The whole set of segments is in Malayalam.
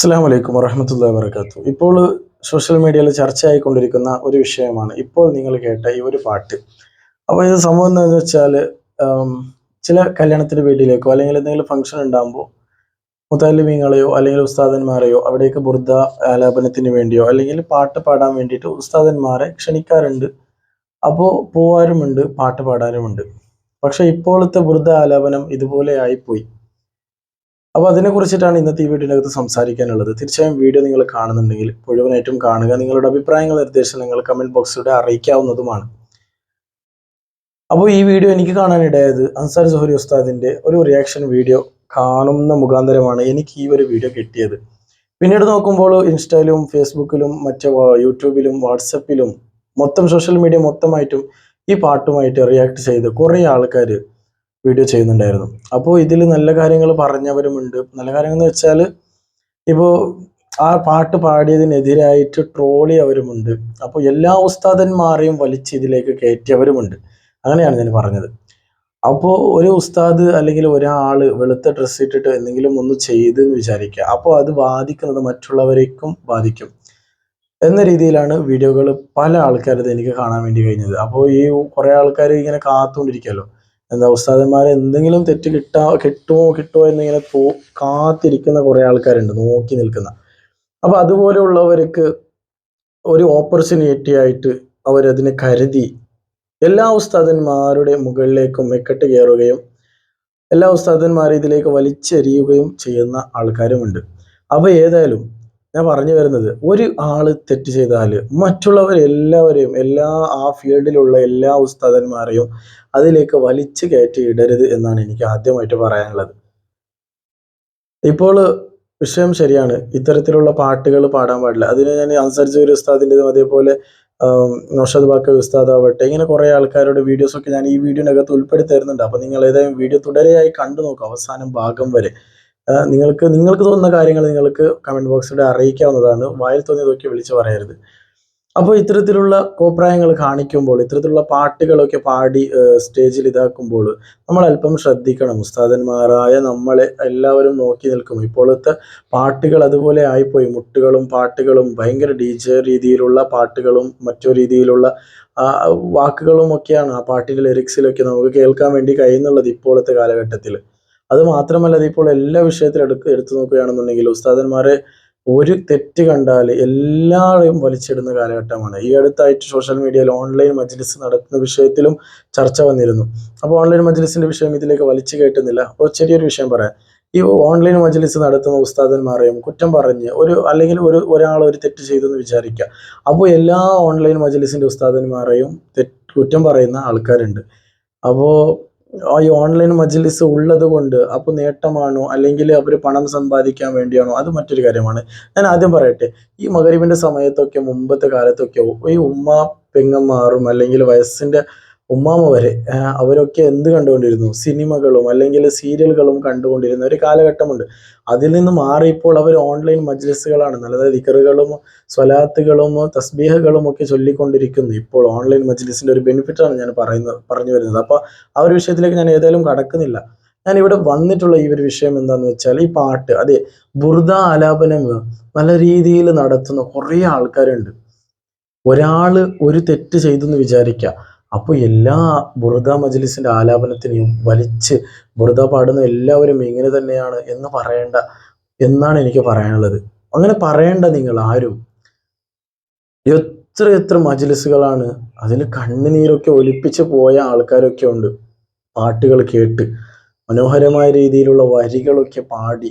അസ്സാം വലൈക്കും വറഹമത്തല്ലാ വർക്കാത്തു ഇപ്പോൾ സോഷ്യൽ മീഡിയയിൽ ചർച്ചയായിക്കൊണ്ടിരിക്കുന്ന ഒരു വിഷയമാണ് ഇപ്പോൾ നിങ്ങൾ കേട്ട ഈ ഒരു പാട്ട്. അപ്പോൾ ഇത് സംഭവം എന്താണെന്ന് വെച്ചാൽ ചില കല്യാണത്തിന്റെ വീട്ടിലേക്കോ അല്ലെങ്കിൽ എന്തെങ്കിലും ഫംഗ്ഷൻ ഉണ്ടാകുമ്പോൾ മുത്താലിമീങ്ങളെയോ അല്ലെങ്കിൽ ഉസ്താദന്മാരെയോ അവിടേക്ക് ബുർദ ആലാപനത്തിന് വേണ്ടിയോ അല്ലെങ്കിൽ പാട്ട് പാടാൻ വേണ്ടിയിട്ട് ഉസ്താദന്മാരെ ക്ഷണിക്കാറുണ്ട്. അപ്പോൾ പോവാറുമുണ്ട് പാട്ട് പാടാനുമുണ്ട് പക്ഷേ ഇപ്പോഴത്തെ ബുർദ ആലാപനം ഇതുപോലെ ആയിപ്പോയി. അപ്പോൾ അതിനെ കുറിച്ചിട്ടാണ് ഇന്നത്തെ ഈ വീഡിയോനകത്ത് സംസാരിക്കാനുള്ളത്. തീർച്ചയായും വീഡിയോ നിങ്ങൾ കാണുന്നുണ്ടെങ്കിൽ മുഴുവനായിട്ടും കാണുക. നിങ്ങളുടെ അഭിപ്രായങ്ങൾ നിർദ്ദേശം നിങ്ങൾ കമന്റ് ബോക്സിലൂടെ അറിയിക്കാവുന്നതുമാണ്. അപ്പോൾ ഈ വീഡിയോ എനിക്ക് കാണാനിടയായത് അൻസാർ സുഹരി ഉസ്താദിന്റെ ഒരു റിയാക്ഷൻ വീഡിയോ കാണുന്ന മുഖാന്തരമാണ് എനിക്ക് ഈ ഒരു വീഡിയോ കിട്ടിയത്. പിന്നീട് നോക്കുമ്പോൾ ഇൻസ്റ്റയിലും ഫേസ്ബുക്കിലും മറ്റ് യൂട്യൂബിലും വാട്സപ്പിലും മൊത്തം സോഷ്യൽ മീഡിയ മൊത്തമായിട്ടും ഈ പാട്ടുമായിട്ട് റിയാക്ട് ചെയ്ത് കുറേ ആൾക്കാർ വീഡിയോ ചെയ്യുന്നുണ്ടായിരുന്നു. അപ്പോൾ ഇതിൽ നല്ല കാര്യങ്ങൾ പറഞ്ഞവരുമുണ്ട്. നല്ല കാര്യങ്ങൾ എന്ന് വെച്ചാൽ ഇപ്പോൾ ആ പാട്ട് പാടിയതിനെതിരായിട്ട് ട്രോളിയവരുമുണ്ട് അപ്പോൾ എല്ലാ ഉസ്താദന്മാരെയും വലിച്ച് ഇതിലേക്ക് കയറ്റിയവരുമുണ്ട് അങ്ങനെയാണ് ഞാൻ പറഞ്ഞത്. അപ്പോൾ ഒരു ഉസ്താദ് അല്ലെങ്കിൽ ഒരാൾ വെളുത്ത ഡ്രസ്സ് ഇട്ടിട്ട് എന്തെങ്കിലും ഒന്ന് ചെയ്ത് എന്ന് വിചാരിക്കുക. അപ്പോൾ അത് ബാധിക്കുന്നത് മറ്റുള്ളവരേക്കും ബാധിക്കും. എന്ന രീതിയിലാണ് വീഡിയോകൾ പല ആൾക്കാരത് എനിക്ക് കാണാൻ വേണ്ടി കഴിഞ്ഞത്. അപ്പോൾ ഈ കുറേ ആൾക്കാർ ഇങ്ങനെ കാത്തുകൊണ്ടിരിക്കുമല്ലോ എന്താ ഉസ്താദന്മാരെ എന്തെങ്കിലും തെറ്റ് കിട്ടാ കിട്ടുമോ കിട്ടുമോ എന്നിങ്ങനെ തോ കാത്തിരിക്കുന്ന കുറേ ആൾക്കാരുണ്ട് നോക്കി നിൽക്കുന്ന. അപ്പൊ അതുപോലെയുള്ളവർക്ക് ഒരു ഓപ്പർച്യൂണിറ്റി ആയിട്ട് അവരതിനെ കരുതി എല്ലാ ഉസ്താദന്മാരുടെ മുകളിലേക്കും മെക്കെട്ട് കയറുകയും എല്ലാ ഉസ്താദന്മാരും ഇതിലേക്ക് വലിച്ചെറിയുകയും ചെയ്യുന്ന ആൾക്കാരുമുണ്ട്. അപ്പോൾ ഏതായാലും ഞാൻ പറഞ്ഞു വരുന്നത് ഒരു ആൾ തെറ്റ് ചെയ്താൽ മറ്റുള്ളവരെല്ലാവരെയും എല്ലാ ആ ഫീൽഡിലുള്ള എല്ലാ ഉസ്താദന്മാരെയും അതിലേക്ക് വലിച്ചു കയറ്റി ഇടരുത് എന്നാണ് എനിക്ക് ആദ്യമായിട്ട് പറയാനുള്ളത്. ഇപ്പോൾ വിഷയം ശരിയാണ്. ഇത്തരത്തിലുള്ള പാട്ടുകൾ പാടാൻ പാടില്ല. അതിന് ഞാൻ അൻസർ ഒരു ഉസ്താദിന്റെതും അതേപോലെ നൗഷദ് ബാക്ക ഉസ്താദ് ആവട്ടെ ഇങ്ങനെ കുറേ ആൾക്കാരുടെ വീഡിയോസൊക്കെ ഞാൻ ഈ വീഡിയോനകത്ത് ഉൾപ്പെടുത്തി തരുന്നുണ്ട് അപ്പൊ നിങ്ങൾ ഏതായാലും വീഡിയോ തുടരെയായി കണ്ടു നോക്കുക അവസാനം ഭാഗം വരെ. നിങ്ങൾക്ക് നിങ്ങൾക്ക് തോന്നുന്ന കാര്യങ്ങൾ നിങ്ങൾക്ക് കമന്റ് ബോക്സിലൂടെ അറിയിക്കാവുന്നതാണ്. വായിൽ തോന്നിയതൊക്കെ വിളിച്ചു പറയരുത്. അപ്പോൾ ഇത്തരത്തിലുള്ള കോപ്രായങ്ങൾ കാണിക്കുമ്പോൾ ഇത്തരത്തിലുള്ള പാട്ടുകളൊക്കെ പാടി സ്റ്റേജിൽ ഇതാക്കുമ്പോൾ നമ്മൾ അല്പം ശ്രദ്ധിക്കണം. ഉസ്താദന്മാരായ നമ്മളെ എല്ലാവരും നോക്കി നിൽക്കും. ഇപ്പോഴത്തെ പാട്ടുകൾ അതുപോലെ ആയിപ്പോയി. മുട്ടുകളും പാട്ടുകളും ഭയങ്കര ഡി ജെ രീതിയിലുള്ള പാട്ടുകളും മറ്റു രീതിയിലുള്ള വാക്കുകളും ഒക്കെയാണ് ആ പാട്ടിന്റെ ലിറിക്സിലൊക്കെ നമുക്ക് കേൾക്കാൻ വേണ്ടി കഴിയുന്നുള്ളത് ഇപ്പോഴത്തെ കാലഘട്ടത്തിൽ. അത് മാത്രമല്ല ഇപ്പോൾ എല്ലാ വിഷയത്തിലും എടുക്ക് എടുത്തു നോക്കുകയാണെന്നുണ്ടെങ്കിൽ ഉസ്താദന്മാരെ ഒരു തെറ്റ് കണ്ടാൽ എല്ലാവരെയും വലിച്ചിടുന്ന കാലഘട്ടമാണ്. ഈ അടുത്തായിട്ട് സോഷ്യൽ മീഡിയയിൽ ഓൺലൈൻ മജ്ലിസ് നടത്തുന്ന വിഷയത്തിലും ചർച്ച വന്നിരുന്നു. അപ്പോൾ ഓൺലൈൻ മജ്ലിസിന്റെ വിഷയം ഇതിലേക്ക് വലിച്ചു കയറ്റുന്നില്ല. അപ്പോൾ ചെറിയൊരു വിഷയം പറയാം. ഈ ഓൺലൈൻ മജ്ലിസ് നടത്തുന്ന ഉസ്താദന്മാരെയും കുറ്റം പറഞ്ഞ് ഒരു അല്ലെങ്കിൽ ഒരു ഒരാൾ ഒരു തെറ്റ് ചെയ്തു എന്ന് വിചാരിക്കുക. അപ്പോൾ എല്ലാ ഓൺലൈൻ മജ്ലിസിന്റെ ഉസ്താദന്മാരെയും തെറ്റ് കുറ്റം പറയുന്ന ആൾക്കാരുണ്ട്. അപ്പോൾ ഈ ഓൺലൈൻ മജ്ലിസ് ഉള്ളത് കൊണ്ട് അപ്പോൾ നേട്ടമാണോ? അല്ലെങ്കിൽ അവർ പണം സമ്പാദിക്കാൻ വേണ്ടിയാണോ? അത് മറ്റൊരു കാര്യമാണ്. ഞാൻ ആദ്യം പറയട്ടെ ഈ മകരീബിന്റെ സമയത്തൊക്കെ മുമ്പത്തെ കാലത്തൊക്കെ ഈ ഉമ്മ പെങ്ങന്മാറും അല്ലെങ്കിൽ വയസ്സിന്റെ ഉമ്മാമ വരെ അവരൊക്കെ എന്ത് കണ്ടുകൊണ്ടിരുന്നു? സിനിമകളും അല്ലെങ്കിൽ സീരിയലുകളും കണ്ടുകൊണ്ടിരുന്ന ഒരു കാലഘട്ടമുണ്ട്. അതിൽ നിന്ന് മാറി ഇപ്പോൾ അവർ ഓൺലൈൻ മജ്ലിസുകളാണ്. നല്ലത് ദിക്കറുകളും സ്വലാത്തുകളും തസ്ബീഹകളും ഒക്കെ ചൊല്ലിക്കൊണ്ടിരിക്കുന്നു. ഇപ്പോൾ ഓൺലൈൻ മജ്ലിസിന്റെ ഒരു ബെനിഫിറ്റാണ് ഞാൻ പറയുന്നത് പറഞ്ഞു വരുന്നത്. അപ്പോൾ ആ ഒരു വിഷയത്തിലേക്ക് ഞാൻ ഏതായാലും കടക്കുന്നില്ല. ഞാൻ ഇവിടെ വന്നിട്ടുള്ള ഈ ഒരു വിഷയം എന്താന്ന് വെച്ചാൽ ഈ പാട്ട് അതെ ബുർദ ആലാപനം നല്ല രീതിയിൽ നടത്തുന്ന കുറേ ആൾക്കാരുണ്ട്. ഒരാൾ ഒരു തെറ്റ് ചെയ്തു എന്ന് വിചാരിക്കുക. അപ്പോൾ എല്ലാ ബുറുദ മജ്ലിസിന്റെ ആലാപനത്തിനെയും വലിച്ച് ബുറുദ പാടുന്ന എല്ലാവരും ഇങ്ങനെ തന്നെയാണ് എന്ന് പറയേണ്ട എന്നാണ് എനിക്ക് പറയാനുള്ളത്. അങ്ങനെ പറയേണ്ട നിങ്ങൾ ആരും എത്ര എത്ര മജ്ലിസുകളാണ് അതിൽ കണ്ണുനീരൊക്കെ ഒലിപ്പിച്ച് പോയ ആൾക്കാരൊക്കെ ഉണ്ട്. പാട്ടുകൾ കേട്ട് മനോഹരമായ രീതിയിലുള്ള വരികളൊക്കെ പാടി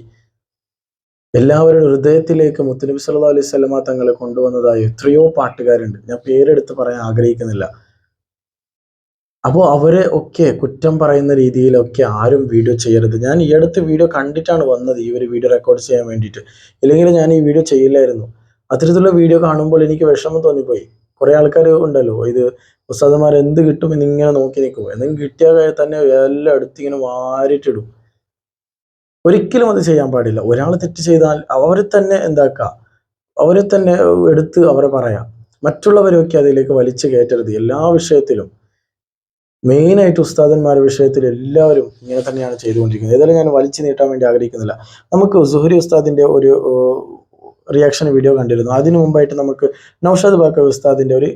എല്ലാവരുടെ ഹൃദയത്തിലേക്ക് മുത്തുനബി സല്ലല്ലാഹു അലൈഹി സ്വലമ തങ്ങളെ കൊണ്ടുവന്നതായി എത്രയോ പാട്ടുകാരുണ്ട്. ഞാൻ പേരെടുത്ത് പറയാൻ ആഗ്രഹിക്കുന്നില്ല. അപ്പോൾ അവരെ ഒക്കെ കുറ്റം പറയുന്ന രീതിയിലൊക്കെ ആരും വീഡിയോ ചെയ്യരുത്. ഞാൻ ഈ അടുത്ത് വീഡിയോ കണ്ടിട്ടാണ് വന്നത് ഈ ഒരു വീഡിയോ റെക്കോർഡ് ചെയ്യാൻ വേണ്ടിയിട്ട്. ഇല്ലെങ്കിൽ ഞാൻ ഈ വീഡിയോ ചെയ്യില്ലായിരുന്നു. അത്തരത്തിലുള്ള വീഡിയോ കാണുമ്പോൾ എനിക്ക് വിഷമം തോന്നിപ്പോയി. കുറേ ആൾക്കാർ ഉണ്ടല്ലോ ഇത് ഉസ്താദന്മാർ എന്ത് കിട്ടും എന്നിങ്ങനെ നോക്കി നിൽക്കും എന്തെങ്കിലും കിട്ടിയാൽ തന്നെ എല്ലാം എടുത്ത് ഇങ്ങനെ വാരിട്ടിടും. ഒരിക്കലും അത് ചെയ്യാൻ പാടില്ല. ഒരാൾ തെറ്റ് ചെയ്താൽ അവരെ തന്നെ എന്താക്കുക അവരെ തന്നെ എടുത്ത് അവരെ പറയാം. മറ്റുള്ളവരൊക്കെ അതിലേക്ക് വലിച്ചു കയറ്റരുത് എല്ലാ വിഷയത്തിലും. മെയിനായിട്ട് ഉസ്താദന്മാരുടെ വിഷയത്തിൽ എല്ലാവരും ഇങ്ങനെ തന്നെയാണ് ചെയ്തുകൊണ്ടിരിക്കുന്നത്. ഏതായാലും ഞാൻ വലിച്ചു നീട്ടാൻ വേണ്ടി ആഗ്രഹിക്കുന്നില്ല. നമുക്ക് സുഹരി ഉസ്താദിന്റെ ഒരു റിയാക്ഷൻ വീഡിയോ കണ്ടിരുന്നു. അതിനു മുമ്പായിട്ട് നമുക്ക് നൌഷാദ് ബാക്ക ഉസ്താദിന്റെ ഒരു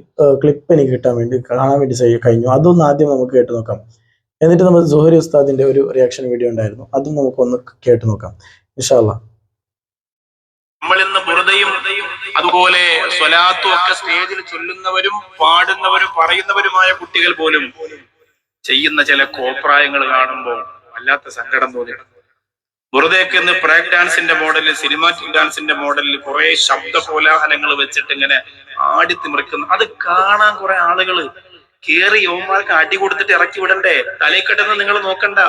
ക്ലിപ്പ് എനിക്ക് കിട്ടാൻ വേണ്ടി കാണാൻ വേണ്ടി കഴിഞ്ഞു. അതൊന്ന് ആദ്യം നമുക്ക് കേട്ട് നോക്കാം. എന്നിട്ട് നമ്മൾ സുഹരി ഉസ്താദിന്റെ ഒരു റിയാക്ഷൻ വീഡിയോ ഉണ്ടായിരുന്നു. അതും നമുക്കൊന്ന് കേട്ട് നോക്കാം. ഇൻഷാല്ല നമ്മൾ അതുപോലെ സ്വലാത്തും ഒക്കെ സ്റ്റേജിൽ ചൊല്ലുന്നവരും പാടുന്നവരും പറയുന്നവരുമായ കുട്ടികൾ പോലും ചെയ്യുന്ന ചില കോപ്രായങ്ങൾ കാണുമ്പോൾ വല്ലാത്ത സങ്കടം തോന്നിയിട്ടുണ്ട് ബുറുദയൊക്കെ ഇന്ന് പ്രാക് ഡാൻസിന്റെ മോഡലിൽ സിനിമാറ്റിക് ഡാൻസിന്റെ മോഡലിൽ കുറെ ശബ്ദ കോലാഹലങ്ങൾ വെച്ചിട്ട് ഇങ്ങനെ ആടിത്തിമിറിക്കുന്നു അത് കാണാൻ കുറെ ആളുകൾ കേറി യോമാർക്ക് അടി കൊടുത്തിട്ട് ഇറക്കി വിടണ്ടേ? തലേക്കെട്ടെന്ന് നിങ്ങൾ നോക്കണ്ട.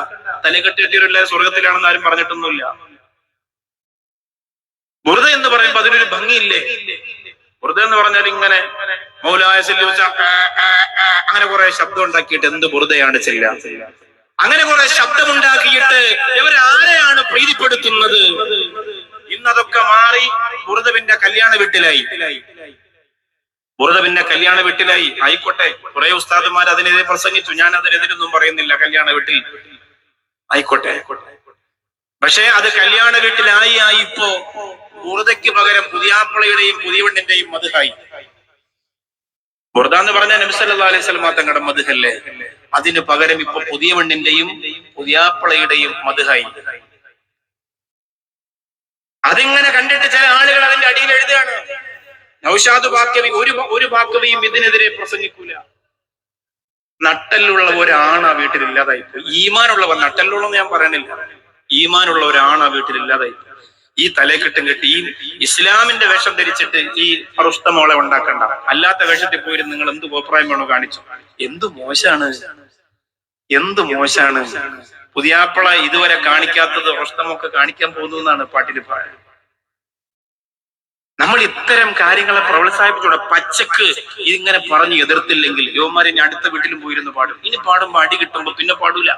തലക്കെട്ടിട്ടില്ല സ്വർഗത്തിലാണെന്ന് ആരും പറഞ്ഞിട്ടൊന്നുമില്ല. വെറുതെ എന്ന് പറയുമ്പോ അതിനൊരു ഭംഗിയില്ലേ? ബുറുദ എന്ന് പറഞ്ഞാൽ ഇങ്ങനെ മൗലായ അങ്ങനെ കുറെ ശബ്ദം ഉണ്ടാക്കിയിട്ട് എന്ത് വെറുതെയാണ് ചെല്ല അങ്ങനെ കുറെ ശബ്ദമുണ്ടാക്കിയിട്ട് ഇവരാരെയാണ് പ്രീതിപ്പെടുത്തുന്നത്? ഇന്നതൊക്കെ മാറി ബുറുദവിന്റെ കല്യാണ വീട്ടിലായി. ബുറുദവിന്റെ കല്യാണ വീട്ടിലായി. ആയിക്കോട്ടെ കുറെ ഉസ്താദുമാർ അതിനെതിരെ പ്രസംഗിച്ചു. ഞാൻ അതിനെതിരൊന്നും പറയുന്നില്ല കല്യാണ വീട്ടിൽ. ആയിക്കോട്ടെ. പക്ഷേ അത് കല്യാണ വീട്ടിലായി ആയി ഇപ്പോ ബുറുദയ്ക്ക് പകരം പുതിയാപ്പിളയുടെയും പുതിയവണ്ണിന്റെയും മധുഹായി. ബുറുദ എന്ന് പറഞ്ഞ നബിസല്ലാ അലൈഹി സ്വലമാ തങ്ങളുടെ മധുഹല്ലേ? അതിന് പകരം ഇപ്പൊ പുതിയവണ്ണിന്റെയും പുതിയാപ്പിളയുടെയും മധുഹായി. അതിങ്ങനെ കണ്ടിട്ട് ചില ആളുകൾ അതിന്റെ അടിയിൽ എഴുതുകയാണ്. നൌഷാദ് ബാക്കവി ഒരു ഒരു ബാക്കവിയും ഇതിനെതിരെ പ്രസംഗിക്കൂല. നട്ടല്ലുള്ള ഒരാണ് ആ വീട്ടിൽ ഇല്ലാതായി ഈമാനുള്ളവർ നട്ടല്ലുള്ളെന്ന് ഞാൻ പറയണില്ല. ഈമാനുള്ള ഒരാണ് ആ വീട്ടിൽ ഇല്ലാതായി. ഈ തലേക്കെട്ടും കെട്ടി ഈ ഇസ്ലാമിന്റെ വേഷം ധരിച്ചിട്ട് ഈ അറുസ്ത മോളെ ഉണ്ടാക്കണ്ട. അല്ലാത്ത വേഷത്തിൽ പോയിരുന്നു നിങ്ങൾ എന്ത് അഭിപ്രായം വേണോ കാണിച്ചു. എന്ത് മോശാണ്? എന്ത് മോശാണ്? പുതിയാപ്പള ഇതുവരെ കാണിക്കാത്തത് റുസ്തമൊക്കെ കാണിക്കാൻ പോകുന്നു എന്നാണ് പാട്ടിൽ പറയുന്നത്. നമ്മൾ ഇത്തരം കാര്യങ്ങളെ പ്രോത്സാഹിപ്പിച്ചൂടെ പച്ചക്ക് ഇതിങ്ങനെ പറഞ്ഞു എതിർത്തില്ലെങ്കിൽ യുവമാരെ ഞാൻ അടുത്ത വീട്ടിലും പോയിരുന്നു പാടും. ഇനി പാടുമ്പോ അടി കിട്ടുമ്പോ പിന്നെ പാടൂല.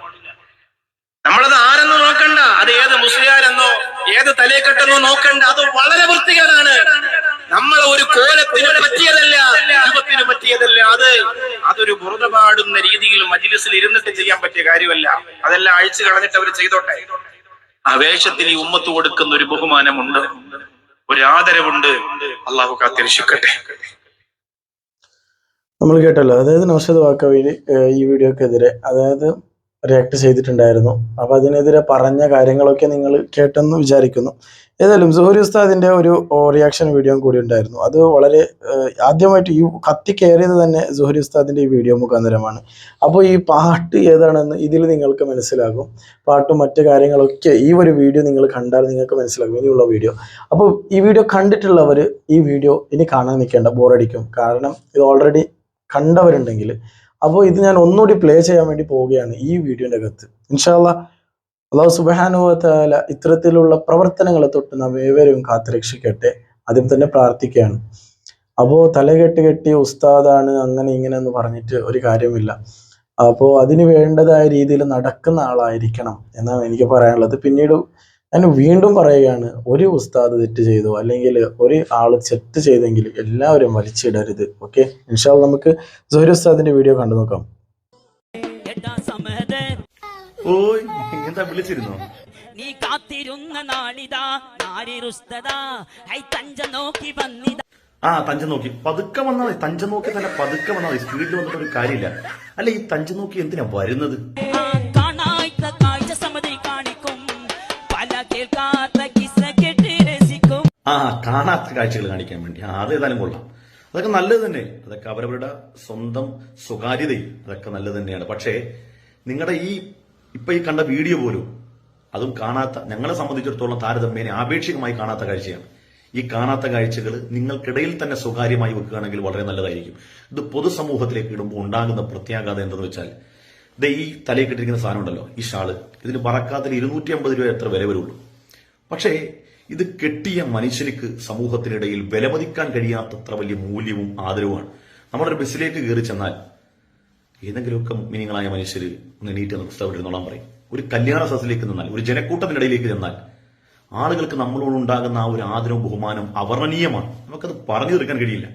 നമ്മളത് ആരെന്ന് നോക്കണ്ട. അത് ഏത് മുസ്ലിയാരെന്നോ ഏത് തലേക്കെട്ടെന്നോ നോക്കണ്ട. അത് വളരെ വൃത്തികേടാണ്. നമ്മളെ ഒരു കോലത്തിന് പറ്റിയതല്ല. രൂപത്തിന് പറ്റിയതല്ല. അത് അതൊരു ബുറുത രീതിയിൽ മജിലിസിൽ ഇരുന്നിട്ട് ചെയ്യാൻ പറ്റിയ കാര്യമല്ല. അതെല്ലാം അഴിച്ചു കളഞ്ഞിട്ട് അവർ ചെയ്തോട്ടെ. ആ വേഷത്തിന് ഈ ഉമ്മത്ത് കൊടുക്കുന്ന ഒരു ബഹുമാനമുണ്ട്. ഒരു ആദരവുണ്ട്. അള്ളാഹു കാത്തിരക്ഷിക്കട്ടെ. നമ്മൾ കേട്ടല്ലോ. അതായത് നൗഷദ് വാക്കവിൽ ഈ വീഡിയോക്കെതിരെ അതായത് റിയാക്ട് ചെയ്തിട്ടുണ്ടായിരുന്നു. അപ്പൊ അതിനെതിരെ പറഞ്ഞ കാര്യങ്ങളൊക്കെ നിങ്ങൾ കേട്ടെന്ന് വിചാരിക്കുന്നു. ഏതായാലും സുഹരി ഉസ്താദിന്റെ ഒരു റിയാക്ഷൻ വീഡിയോ കൂടി ഉണ്ടായിരുന്നു. അത് വളരെ ആദ്യമായിട്ട് ഈ കത്തി കയറിയത് തന്നെ സുഹരി ഉസ്താദിന്റെ ഈ വീഡിയോ മുഖാന്തരമാണ്. അപ്പോൾ ഈ പാട്ട് ഏതാണെന്ന് ഇതിൽ നിങ്ങൾക്ക് മനസ്സിലാകും. പാട്ടും മറ്റു കാര്യങ്ങളൊക്കെ ഈ ഒരു വീഡിയോ നിങ്ങൾ കണ്ടാൽ നിങ്ങൾക്ക് മനസ്സിലാകും. ഇനിയുള്ള വീഡിയോ അപ്പോൾ ഈ വീഡിയോ കണ്ടിട്ടുള്ളവർ ഈ വീഡിയോ ഇനി കാണാൻ നിൽക്കേണ്ട. ബോറടിക്കും കാരണം ഇത് ഓൾറെഡി കണ്ടവരുണ്ടെങ്കിൽ അപ്പോൾ ഇത് ഞാൻ ഒന്നുകൂടി പ്ലേ ചെയ്യാൻ വേണ്ടി പോവുകയാണ് ഈ വീഡിയോന്റെ അകത്ത്. ഇൻഷാല്ല അള്ളാഹു സുബാനുവല ഇത്തരത്തിലുള്ള പ്രവർത്തനങ്ങളെ തൊട്ട് നാം ഏവരെയും കാത്തുരക്ഷിക്കട്ടെ. ആദ്യം തന്നെ പ്രാർത്ഥിക്കുകയാണ്. അപ്പോൾ തലകെട്ട് കെട്ടി ഉസ്താദാണ് അങ്ങനെ ഇങ്ങനെ എന്ന് പറഞ്ഞിട്ട് ഒരു കാര്യമില്ല. അപ്പോൾ അതിന് വേണ്ടതായ രീതിയിൽ നടക്കുന്ന ആളായിരിക്കണം എന്നാണ് എനിക്ക് പറയാനുള്ളത്. പിന്നീട് ഞാൻ വീണ്ടും പറയുകയാണ് ഒരു ഉസ്താദ് തെറ്റ് ചെയ്തു അല്ലെങ്കിൽ ഒരു ആൾ തെറ്റ് ചെയ്തെങ്കിൽ എല്ലാവരും വലിച്ചിടരുത് ഓക്കെ? ഇൻഷാൽ നമുക്ക് സുഹരി ഉസ്താദിന്റെ വീഡിയോ കണ്ടു നോക്കാം. വിളിച്ചിരുന്നോ? നീ കാത്തിരുന്ന നാളിതാ നോക്കി വന്നിതാ. ആ തഞ്ചം നോക്കി. പതുക്കെ വന്നാൽ തഞ്ച നോക്കി തന്നെ പതുക്കെ വന്നാൽ സ്പീഡിൽ വന്നിട്ട് ഒരു കാര്യമില്ല. അല്ല ഈ തഞ്ച നോക്കി എന്തിനാ വരുന്നത്? ആ കാണാത്ത കാഴ്ചകൾ കാണിക്കാൻ വേണ്ടി. ആ അത് ഏതായാലും കൊള്ളാം. അതൊക്കെ നല്ലത് തന്നെ. അതൊക്കെ അവരവരുടെ സ്വന്തം സ്വകാര്യതയും അതൊക്കെ നല്ലത് തന്നെയാണ്. പക്ഷേ നിങ്ങളുടെ ഈ ഇപ്പൊ ഈ കണ്ട വീഡിയോ പോലും അതും കാണാത്ത ഞങ്ങളെ സംബന്ധിച്ചിടത്തോളം താരതമ്യേന ആപേക്ഷികമായി കാണാത്ത കാഴ്ചയാണ്. ഈ കാണാത്ത കാഴ്ചകൾ നിങ്ങൾക്കിടയിൽ തന്നെ സ്വകാര്യമായി വെക്കുകയാണെങ്കിൽ വളരെ നല്ലതായിരിക്കും. ഇത് പൊതുസമൂഹത്തിലേക്ക് ഇടുമ്പോൾ ഉണ്ടാകുന്ന പ്രത്യാഘാതം എന്തെന്ന് വെച്ചാൽ ദേ ഈ തലയിൽ കിട്ടിരിക്കുന്ന സാധനം ഉണ്ടല്ലോ ഈ ഷാൾ. ഇതിന് പറക്കാത്തിൽ ഇരുന്നൂറ്റി അമ്പത് രൂപ എത്ര വില വരുള്ളൂ. പക്ഷേ ഇത് കെട്ടിയ മനുഷ്യർക്ക് സമൂഹത്തിനിടയിൽ വിലമതിക്കാൻ കഴിയാത്തത്ര വലിയ മൂല്യവും ആദരവുമാണ്. നമ്മളൊരു ബസ്സിലേക്ക് കയറി ചെന്നാൽ ഏതെങ്കിലുമൊക്കെ മിനിങ്ങളായ മനുഷ്യർ ഒന്ന് എണീറ്റ് നിർത്തവരുന്നോളാൻ പറയും. ഒരു കല്യാണ സദസ്സിലേക്ക് നിന്നാൽ ഒരു ജനക്കൂട്ടത്തിനിടയിലേക്ക് ചെന്നാൽ ആളുകൾക്ക് നമ്മളോട് ഉണ്ടാകുന്ന ആ ഒരു ആദരവും ബഹുമാനം അവർണനീയമാണ് നമുക്കത് പറഞ്ഞു തീർക്കാൻ കഴിയില്ല.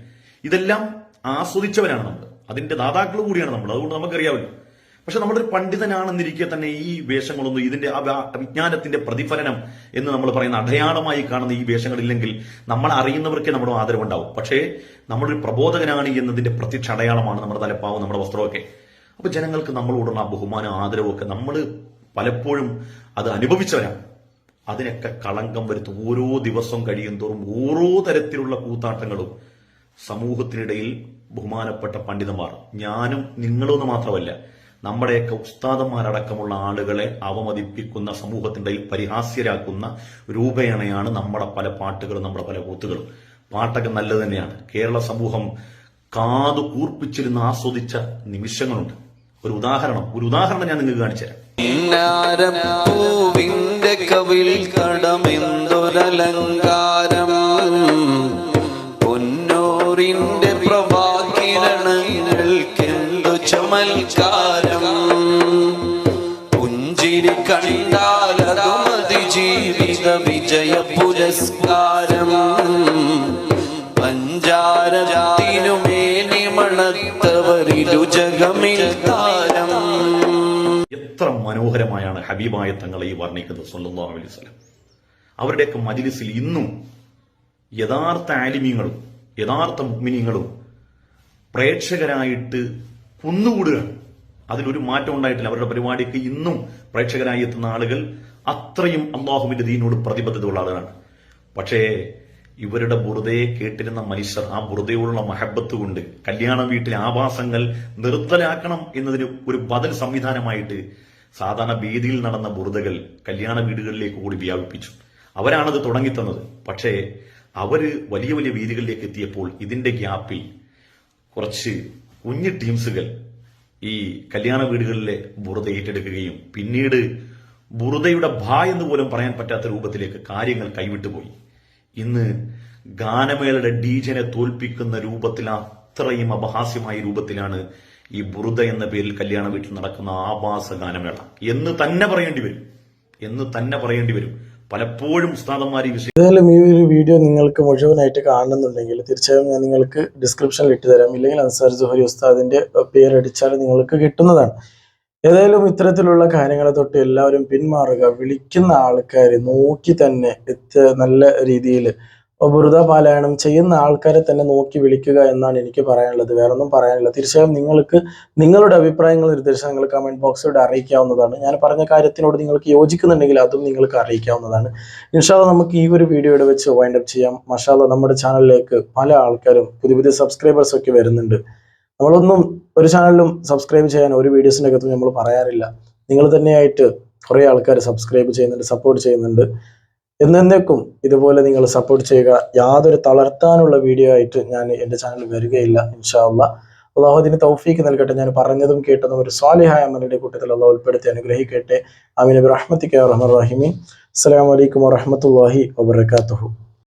ഇതെല്ലാം ആസ്വദിച്ചവരാണ് നമ്മൾ അതിന്റെ ദാതാക്കൾ കൂടിയാണ് നമ്മൾ അതുകൊണ്ട് നമുക്കറിയാമല്ലോ പക്ഷെ നമ്മളൊരു പണ്ഡിതനാണെന്നിരിക്കെ തന്നെ ഈ വേഷങ്ങളൊന്നും ഇതിന്റെ വിജ്ഞാനത്തിന്റെ പ്രതിഫലനം എന്ന് നമ്മൾ പറയുന്ന അടയാളമായി കാണുന്ന ഈ വേഷങ്ങളില്ലെങ്കിൽ നമ്മൾ അറിയുന്നവർക്കേ നമ്മുടെ ആദരവുണ്ടാവും. പക്ഷേ നമ്മളൊരു പ്രബോധകനാണ് എന്നതിന്റെ പ്രത്യക്ഷ അടയാളമാണ് നമ്മുടെ തലപ്പാവും നമ്മുടെ വസ്ത്രമൊക്കെ. അപ്പൊ ജനങ്ങൾക്ക് നമ്മളോടുള്ള ബഹുമാനം ആദരവും ഒക്കെ നമ്മൾ പലപ്പോഴും അത് അനുഭവിച്ചവരാണ്. അതിനൊക്കെ കളങ്കം വരുത്തും. ഓരോ ദിവസം കഴിയും തോറും ഓരോ തരത്തിലുള്ള കൂത്താട്ടങ്ങളും സമൂഹത്തിനിടയിൽ ബഹുമാനപ്പെട്ട പണ്ഡിതന്മാർ ഞാനും നിങ്ങളൊന്നും മാത്രമല്ല നമ്മുടെയൊക്കെ ഉസ്താദന്മാരടക്കമുള്ള ആളുകളെ അവമതിപ്പിക്കുന്ന സമൂഹത്തിന്റെ പരിഹാസ്യരാക്കുന്ന രൂപേണയാണ് നമ്മുടെ പല പാട്ടുകളും നമ്മുടെ പല കൂത്തുകളും. പാട്ടൊക്കെ നല്ലത് തന്നെയാണ്. കേരള സമൂഹം കാതു കൂർപ്പിച്ചിരുന്ന് ആസ്വദിച്ച നിമിഷങ്ങളുണ്ട്. ഒരു ഉദാഹരണം ഒരു ഉദാഹരണം ഞാൻ നിങ്ങൾക്ക് കാണിച്ചു പൂവിന്റെ കവിൽ കടമെന്തൊരലങ്കാരം? വിജയ പുരസ്കാരം. താരം. എത്ര മനോഹരമായാണ് ഹബീബായ തങ്ങളെ ഈ വർണിക്കുന്നത് സല്ലല്ലാഹു അലൈഹി സ്വലം അവരുടെയൊക്കെ മജിലിസിൽ ഇന്നും യഥാർത്ഥ ആലിമ്യങ്ങളും യഥാർത്ഥ മുഗ്മിനിയങ്ങളും പ്രേക്ഷകരായിട്ട് കുന്നുകൂടുകയാണ്. അതിലൊരു മാറ്റം ഉണ്ടായിട്ടില്ല. അവരുടെ പരിപാടിക്ക് ഇന്നും പ്രേക്ഷകരായി എത്തുന്ന ആളുകൾ അത്രയും അള്ളാഹുവിന്റെ ദീനോട് പ്രതിബദ്ധതയുള്ള ആളുകളാണ്. പക്ഷേ ഇവരുടെ ബുറുദയെ കേട്ടിരുന്ന മനുഷ്യർ ആ ബുറുദയോടുള്ള മഹബത്ത് കൊണ്ട് കല്യാണ വീട്ടിലെ ആവാസങ്ങൾ നിർത്തലാക്കണം എന്നതിന് ഒരു ബദൽ സംവിധാനമായിട്ട് സാധാരണ വേദിയിൽ നടന്ന ബുറുദകൾ കല്യാണ വീടുകളിലേക്ക് കൂടി വ്യാപിപ്പിച്ചു. അവരാണത് തുടങ്ങിത്തന്നത്. പക്ഷേ അവർ വലിയ വലിയ വേദികളിലേക്ക് എത്തിയപ്പോൾ ഇതിന്റെ ഗ്യാപ്പിൽ കുറച്ച് കുഞ്ഞു ടീംസുകൾ ഈ കല്യാണ വീടുകളിലെ ബുറുത ഏറ്റെടുക്കുകയും പിന്നീട് ബുറുദയുടെ ഭ എന്ന് പോലും പറയാൻ പറ്റാത്ത രൂപത്തിലേക്ക് കാര്യങ്ങൾ കൈവിട്ടുപോയി ഇന്ന് ഗാനമേളയുടെ ഡീജനെ തോൽപ്പിക്കുന്ന രൂപത്തിൽ അത്രയും അപഹാസ്യമായ രൂപത്തിലാണ് ഈ ബുറുദ എന്ന പേരിൽ കല്യാണ വീട്ടിൽ നടക്കുന്ന ആഭാസ ഗാനമേള. എന്ന് തന്നെ പറയേണ്ടി വരും. എന്ന് തന്നെ പറയേണ്ടി വരും. പലപ്പോഴും ഉസ്താദന്മാർ ഈ വിഷയം ഏതായാലും ഈ ഒരു വീഡിയോ നിങ്ങൾക്ക് മുഴുവനായിട്ട് കാണണമെന്നുണ്ടെങ്കിൽ തീർച്ചയായും ഞാൻ നിങ്ങൾക്ക് ഡിസ്ക്രിപ്ഷനിൽ ഇട്ട് തരാം ഇല്ലെങ്കിൽ അൻസാർ ജുഹരി ഉസ്താദിന്റെ പേരടിച്ചാൽ നിങ്ങൾക്ക് കിട്ടുന്നതാണ്. ഏതായാലും ഇത്തരത്തിലുള്ള കാര്യങ്ങളെ തൊട്ട് എല്ലാവരും പിന്മാറുക വിളിക്കുന്ന ആൾക്കാർ നോക്കി തന്നെ നല്ല രീതിയിൽ ബുറുദ പാലായണം ചെയ്യുന്ന ആൾക്കാരെ തന്നെ നോക്കി വിളിക്കുക എന്നാണ് എനിക്ക് പറയാനുള്ളത്. വേറെ ഒന്നും പറയാനില്ല. തീർച്ചയായും നിങ്ങൾക്ക് നിങ്ങളുടെ അഭിപ്രായങ്ങൾ നിർദ്ദേശങ്ങൾ കമന്റ് ബോക്സിലൂടെ അറിയിക്കാവുന്നതാണ്. ഞാൻ പറഞ്ഞ കാര്യത്തിനോട് നിങ്ങൾക്ക് യോജിക്കുന്നുണ്ടെങ്കിൽ അതും നിങ്ങൾക്ക് അറിയിക്കാവുന്നതാണ്. ഇൻഷാല്ല നമുക്ക് ഈ ഒരു വീഡിയോയുടെ വെച്ച് വൈൻഡ് അപ്പ് ചെയ്യാം. മഷാല്ല നമ്മുടെ ചാനലിലേക്ക് പല ആൾക്കാരും പുതിയ പുതിയ സബ്സ്ക്രൈബേഴ്സ് ഒക്കെ വരുന്നുണ്ട്. നമ്മളൊന്നും ഒരു ചാനലിലും സബ്സ്ക്രൈബ് ചെയ്യാൻ ഒരു വീഡിയോസിന്റെ അകത്തും നമ്മൾ പറയാറില്ല. നിങ്ങൾ തന്നെയായിട്ട് കുറേ ആൾക്കാർ സബ്സ്ക്രൈബ് ചെയ്യുന്നുണ്ട് സപ്പോർട്ട് ചെയ്യുന്നുണ്ട്. എന്നേക്കും ഇതുപോലെ നിങ്ങൾ സപ്പോർട്ട് ചെയ്യുക. യാതൊരു തളർത്താനുള്ള വീഡിയോ ആയിട്ട് ഞാൻ എന്റെ ചാനൽ വരികയില്ല ഇൻഷാല്ല അള്ളാ അള്ളാഹു തൗഫീക്ക് നൽകട്ടെ. ഞാൻ പറഞ്ഞതും കേട്ടതും ഒരു സ്വാലിഹായ അമലിന്റെ കൂട്ടത്തിൽ അള്ളാഹ് ഉൾപ്പെടുത്തി അനുഗ്രഹിക്കട്ടെ. അമീൻ റഹ്മത്തിക്ക് റഹ്മർ റഹിമീൻ. അസ്സലാമു അലൈക്കും വറഹ്മത്തുള്ളാഹി വബറകാതുഹു.